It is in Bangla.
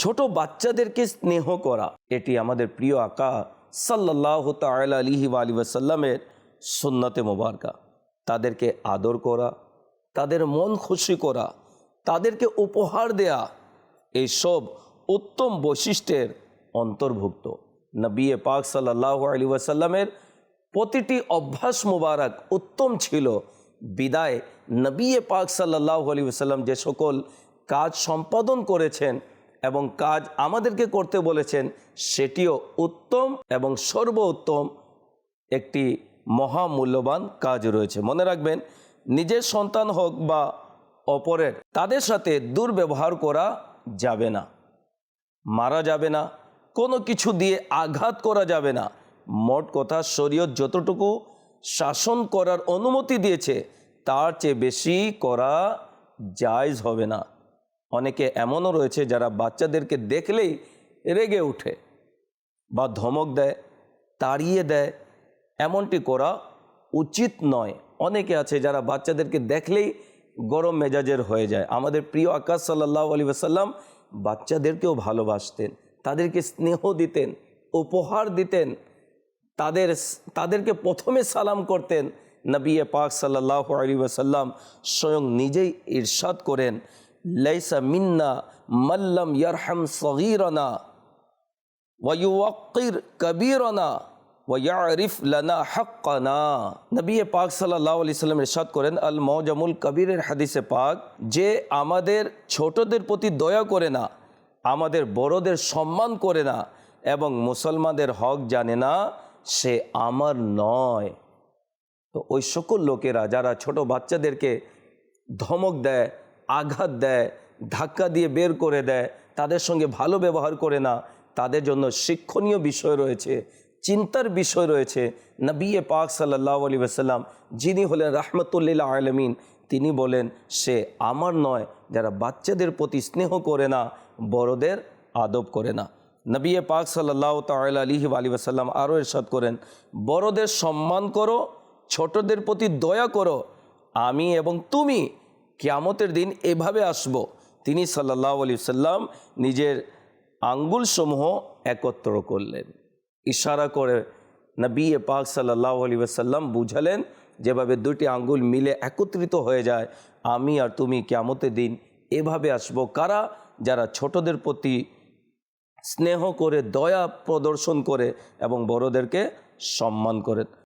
ছোট বাচ্চাদেরকে স্নেহ করা। এটি আমাদের প্রিয় আকা সাল্লাহ তাল আলিহি আলী ওয়াসাল্লামের সুন্নতে মোবারকা। তাদেরকে আদর করা, তাদের মন খুশি করা, তাদেরকে উপহার দেয়া, এইসব উত্তম বৈশিষ্ট্যের অন্তর্ভুক্ত। নবী পাক সাল্লাহ আলী ওয়াসাল্লামের প্রতিটি অভ্যাস মুবারক উত্তম ছিল। বিদায়, নবী পাক সাল্লাহ আলী ওসাল্লাম যে সকল কাজ সম্পাদন করেছেন এবং কাজ আমাদেরকে করতে বলেছেন, সেটিও উত্তম এবং সর্বোত্তম একটি মহামূল্যবান কাজ রয়েছে। মনে রাখবেন, নিজের সন্তান হোক বা অপরের, তাদের সাথে দুর্ব্যবহার করা যাবে না, মারা যাবে না, কোনো কিছু দিয়ে আঘাত করা যাবে না। মোট কথা, শরীয়ত যতটুকু শাসন করার অনুমতি দিয়েছে, তার চেয়ে বেশি করা জায়জ হবে না। অনেকে এমনও রয়েছে যারা বাচ্চাদেরকে দেখলেই রেগে ওঠে বা ধমক দেয়, তাড়িয়ে দেয়। এমনটি করা উচিত নয়। অনেকে আছে যারা বাচ্চাদেরকে দেখলেই গরম মেজাজের হয়ে যায়। আমাদের প্রিয় আকাশ সাল্লাহ আলী সাল্লাম বাচ্চাদেরকেও ভালোবাসতেন, তাদেরকে স্নেহ দিতেন, উপহার দিতেন, তাদের তাদেরকে প্রথমে সালাম করতেন। নবী পাক সাল্লাহ আলী ওসাল্লাম স্বয়ং নিজেই ইরশাদ করেন। লাইসা মিন্না মাল্লাম ইয়ারহাম সগিরনা ওয়ুওয়াক্কির কবিরনা ওয়ারিফ লানা হাক্কানা। নবী পাক সাল্লাহ আলি সাল্লাম ইরশাদ করেন, আল মৌজামুল কবিরের হাদিসে পাক, যে আমাদের ছোটদের প্রতি দয়া করে না, আমাদের বড়দের সম্মান করে না এবং মুসলমানদের হক জানে না, সে আমার নয়। তো ওই সকল লোকেরা, যারা ছোট বাচ্চাদেরকে ধমক দেয় আঘাত দেয়, ধাক্কা দিয়ে বের করে দেয়, তাদের সঙ্গে ভালো ব্যবহার করে না, তাদের জন্য শিক্ষণীয় বিষয় রয়েছে, চিন্তার বিষয় রয়েছে। নবী পাক সাল্লাহ আলী সাল্লাম যিনি হলেন রাহমতুল্লিল্লা আলমিন, তিনি বলেন, সে আমার নয়, যারা বাচ্চাদের প্রতি স্নেহ করে না, বড়দের আদব করে না। নবী পাক সাল্লাহ তাল আলিহি আলী সাল্লাম আরও এরশাদ করেন, বড়দের সম্মান করো, ছোটদের প্রতি দয়া করো, আমি এবং তুমি কিয়ামতের দিন এভাবে আসব। তিনি সাল্লাহ আলি সাল্লাম নিজের আঙ্গুলসমূহ একত্র করলেন। ইশারা করে নবী পাক সাল্লাহ আলী সাল্লাম বুঝালেন, যেভাবে দুটি আঙ্গুল মিলে একত্রিত হয়ে যায়, আমি আর তুমি কেমতের দিন এভাবে আসব। কারা? যারা ছোটদের প্রতি স্নেহ করে, দয়া প্রদর্শন করে এবং বড়দেরকে সম্মান করে।